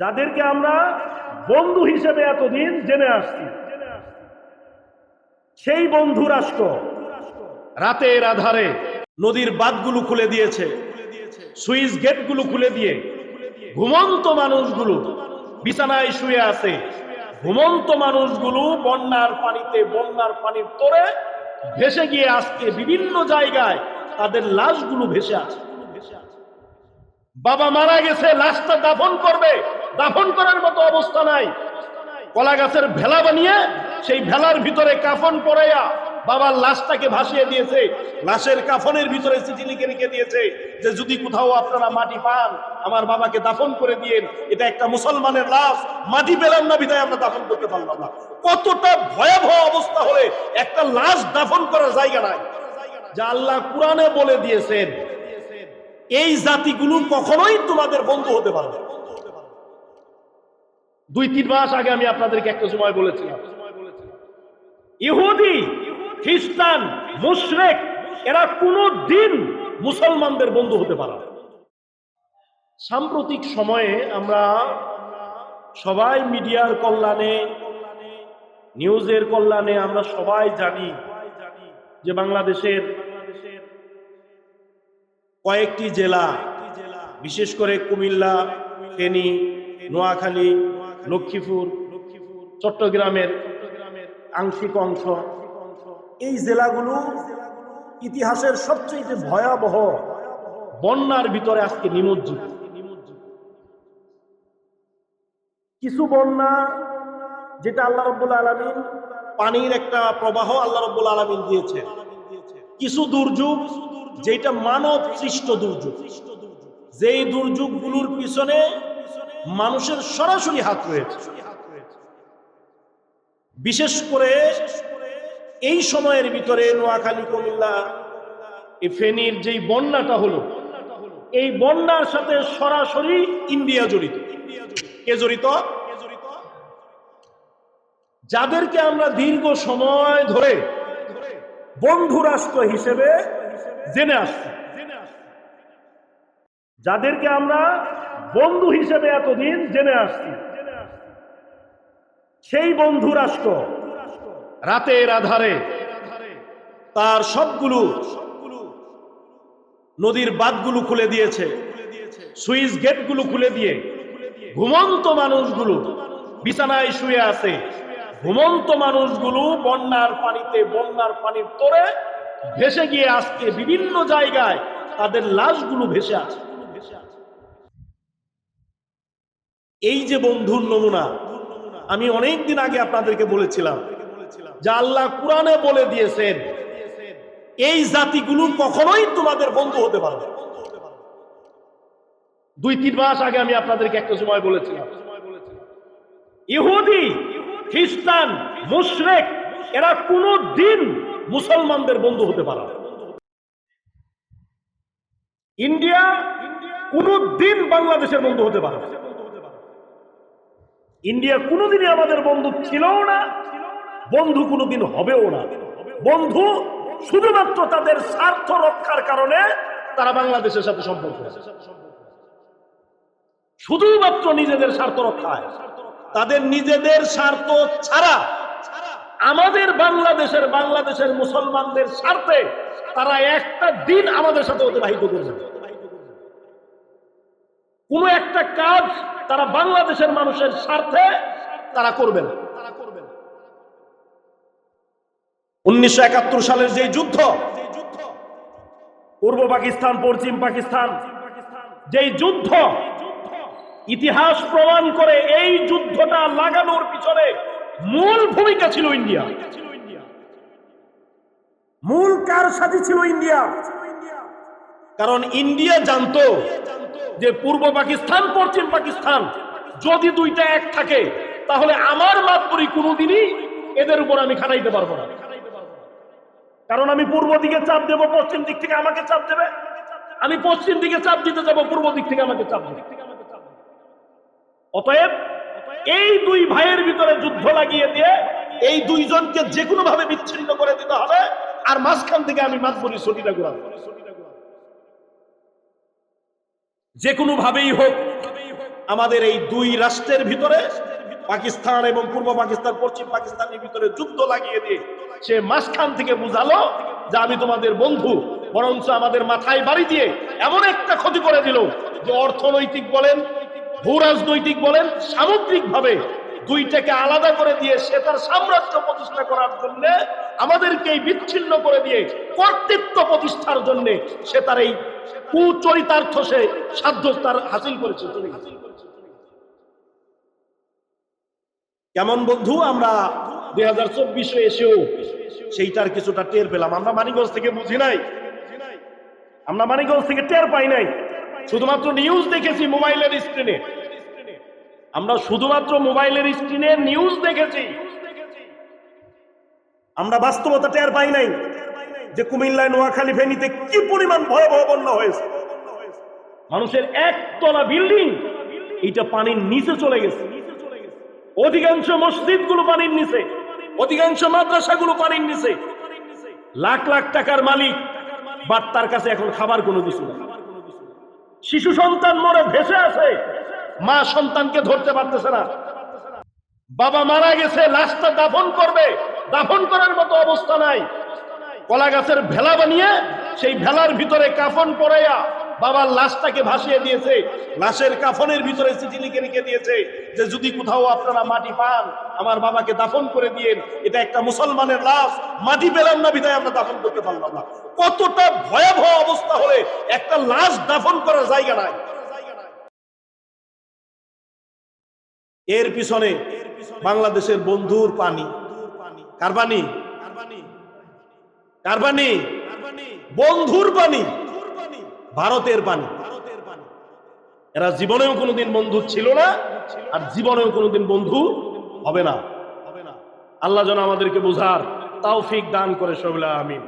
যাদেরকে আমরা বন্ধু হিসেবে এতদিন জেনে আসছি। সেই বন্ধু রাষ্ট্র রাতের আধারে নদীর বাঁধগুলো খুলে দিয়েছে, সুইচ গেটগুলো খুলে দিয়ে ঘুমন্ত মানুষগুলো বিছানায় শুয়ে আছে। ঘুমন্ত মানুষগুলো বন্যার পানিতে বন্যার পানির তোরে ভেসে গিয়ে আজকে বিভিন্ন জায়গায় তাদের লাশগুলো ভেসে আছে। বাবা মারা গেছে, লাশটা দাফন করবে। দাফন করার মতো অবস্থা নাই। কলা গাছের ভেলা বানিয়ে সেই ভেলার ভিতরে কাফন পরাইয়া বাবার লাশটাকে ভাসিয়ে দিয়েছে। লাশের কাফনের ভিতরে চিঠি লিখে লিখে দিয়েছে যে, যদি কোথাও আপনারা মাটি পান, আমার বাবাকে দাফন করে দিয়েন। এটা একটা মুসলমানের লাশ, মাটি পেলাম না বিধায় আমরা দাফন করতে পারলাম না। কতটা ভয়াবহ অবস্থা হলে একটা লাশ দাফন করার জায়গা নাই। যা আল্লাহ কোরআনে বলে দিয়েছেন, এই জাতিগুলো কখনোই তোমাদের বন্ধু হতে পারবে। দুই, তিন মাস আগে আমি আপনাদেরকে একটা সময় বলেছিলাম ইহুদি, খ্রিস্টান, মুশরেক, এরা কোনো দিন মুসলমানদের বন্ধু হতে পারে। সাম্প্রতিক সময়ে আমরা সবাই মিডিয়ার কল্যাণে, নিউজের কল্যাণে আমরা সবাই জানি যে বাংলাদেশের কয়েকটি জেলা, বিশেষ করে কুমিল্লা, ফেনী, নোয়াখালী লক্ষ্মীপুর, চট্টগ্রামের আংশিক অংশ। এই জেলাগুলো ইতিহাসের সবচেয়ে ভয়াবহ বন্যার ভিতরে আজকে নিমজ্জিত। কিছু বন্যা যেটা আল্লাহ রব্বুল আলমিন পানির একটা প্রবাহ আল্লাহ রব্বুল আলমিন দিয়েছে। কিছু দুর্যোগ যেটা মানব সৃষ্ট দুর্যোগ। যেই দুর্যোগগুলোর পিছনে মানুষের সরাসরি হাত রয়েছে। বিশেষ করে এই সময়ের ভিতরে নোয়াখালী, কুমিল্লা ফেনীর যেই বন্যাটা হলো, এই বন্যার সাথে সরাসরি ইন্ডিয়া জড়িত। কে জড়িত? যাদেরকে আমরা দীর্ঘ সময় ধরে বন্ধু রাষ্ট্র হিসেবে জেনে আসছি। যাদেরকে আমরা বন্ধু হিসেবে এতদিন জেনে আসছি। সেই বন্ধু রাষ্ট্র রাতের আধারে তার সবগুলো নদীর বাঁধগুলো খুলে দিয়েছে, সুইচ গেটগুলো খুলে দিয়ে ঘুমন্ত মানুষগুলো বিছানায় শুয়ে আছে। ঘুমন্ত মানুষগুলো বন্যার পানিতে বন্যার পানির তোরে ভেসে গিয়ে আজকে বিভিন্ন জায়গায় তাদের লাশগুলো ভেসে আছে। এই যে বন্ধুর নমুনা, আমি অনেক দিন আগে আপনাদেরকে বলেছিলাম যে আল্লাহ কোরআনে বলে দিয়েছেন, এই জাতিগুলো কখনোই তোমাদের বন্ধু হতে পারবে দুই, তিন মাস আগে আমি আপনাদেরকে একটা সময় বলেছিলাম, ইহুদি, খ্রিস্টান, মুশরেক, এরা কোনো দিন মুসলমানদের বন্ধু হতে পারে ইন্ডিয়া কোনো দিন বাংলাদেশের বন্ধু হতে পারে। ইন্ডিয়া কোনোদিনই আমাদের বন্ধু ছিলও না, বন্ধু কোনোদিন হবেও না। বন্ধু শুধুমাত্র তাদের স্বার্থ রক্ষার কারণে তারা বাংলাদেশের সাথে সম্পর্ক শুধুমাত্র নিজেদের স্বার্থ রক্ষায়। তাদের নিজেদের স্বার্থ ছাড়া আমাদের বাংলাদেশের বাংলাদেশের মুসলমানদের স্বার্থে তারা একটা দিন আমাদের সাথে অতিবাহিত করবে। কোনো একটা কাজ তারা বাংলাদেশের মানুষের স্বার্থে তারা করবে না। উনিশশো একাত্তর সালের যে যুদ্ধ, পূর্ব পাকিস্তান, পশ্চিম পাকিস্তান, যেই যুদ্ধ, ইতিহাস প্রমাণ করে এই যুদ্ধটা লাগানোর পিছনে মূল ভূমিকা ছিল ইন্ডিয়া। মূল কার সাথে ছিল ইন্ডিয়া। কারণ ইন্ডিয়া জানতো যে পূর্ব পাকিস্তান, পশ্চিম পাকিস্তান যদি দুইটা এক থাকে, তাহলে আমার মাতবরি কোনোদিনই এদের উপর আমি খাটাইতে পারব না। কারণ আমি পূর্ব দিকে চাপ দেব, পশ্চিম দিক থেকে আমাকে চাপ দেবে। আমি পশ্চিম দিকে চাপ দিতে যাব, পূর্ব দিক থেকে আমাকে চাপ দেবে। অতএব এই দুই ভাইয়ের ভিতরে যুদ্ধ লাগিয়ে দিয়ে এই দুইজনকে যে কোনো ভাবে বিচ্ছিন্ন করে দিতে হবে, আর মাঝখান থেকে আমি মাতবরি ছটিটা ঘুরাবো যে কোনো ভাবেই হোক, আমাদের এই দুই রাষ্ট্রের ভিতরে, পাকিস্তান এবং পূর্ব পাকিস্তান, পশ্চিম পাকিস্তানের ভিতরে যুদ্ধ লাগিয়ে দিয়ে সে মাঝখান থেকে বুঝালো যে আমি তোমাদের বন্ধু, বরঞ্চ আমাদের মাথায় বাড়ি দিয়ে এমন একটা ক্ষতি করে দিল যে অর্থনৈতিক বলেন ভূ রাজনৈতিক বলেন সামগ্রিক ভাবে দুইটাকে আলাদা করে দিয়ে সে তার সাম্রাজ্য প্রতিষ্ঠা করার জন্য আমাদেরকে এই বিচ্ছিন্ন করে দিয়ে কর্তৃত্ব প্রতিষ্ঠার জন্য সে তার এই কুচরিতার্থ সে সাধ্য তার হাসিল করেছে কেমন বন্ধু আমরা দুই হাজার চব্বিশে এসেও সেইটার কিছুটা টের পেলাম। আমরা মানিগঞ্জ থেকে বুঝি নাই। আমরা মানিগঞ্জ থেকে টের পাই নাই। শুধুমাত্র নিউজ দেখেছি মোবাইলের স্ক্রিনে আমরা শুধুমাত্র মোবাইলের স্ক্রিনে নিউজ দেখেছি। আমরা বাস্তবতা টের পাই নাই যে কুমিল্লায় নোয়াখালী ফেনীতে কি পরিমাণ ভয়াবহ বন্যা হয়েছে। মানুষের একতলা বিল্ডিং এটা পানির নিচে চলে গেছে। অধিকাংশ মসজিদগুলো পানির নিচে, অধিকাংশ মাদ্রাসাগুলো পানির নিচে। লাখ লাখ টাকার মালিক, বাট তার কাছে এখন খাবার কোনো কিছু নেই। শিশু সন্তান মরে ভেসে আছে মা সন্তানকে ধরতে পারতেছে না। বাবা মারা গেছে লাশটা দাফন করবে। দাফন করার মতো অবস্থা নাই। কলা গাছের ভেলা বানিয়ে সেই ভেলার ভিতরে কাফন পরাইয়া বাবার লাশটাকে ভাসিয়ে দিয়েছে। লাশের কাফনের ভিতরে চিঠি লিখে রেখে দিয়েছে যে, যদি কোথাও আপনারা মাটি পান, আমার বাবাকে দাফন করে দিয়েন। এটা একটা মুসলমানের লাশ। মাটি পেলাম না বিধায় আমরা দাফন করতে পারলাম না। কতটা ভয়াবহ অবস্থা হলে একটা লাশ দাফন করার জায়গা নাই। এর পিছনে বাংলাদেশের বন্ধুর পানি। কার পানি? কার পানি? বন্ধুর পানি। ভারতের পানি। এরা জীবনেও কোনোদিন বন্ধু ছিল না, আর জীবনেও কোনোদিন বন্ধু হবে না। আল্লাহ যেন আমাদেরকে বোঝার তাওফিক দান করে সবলা আমিন।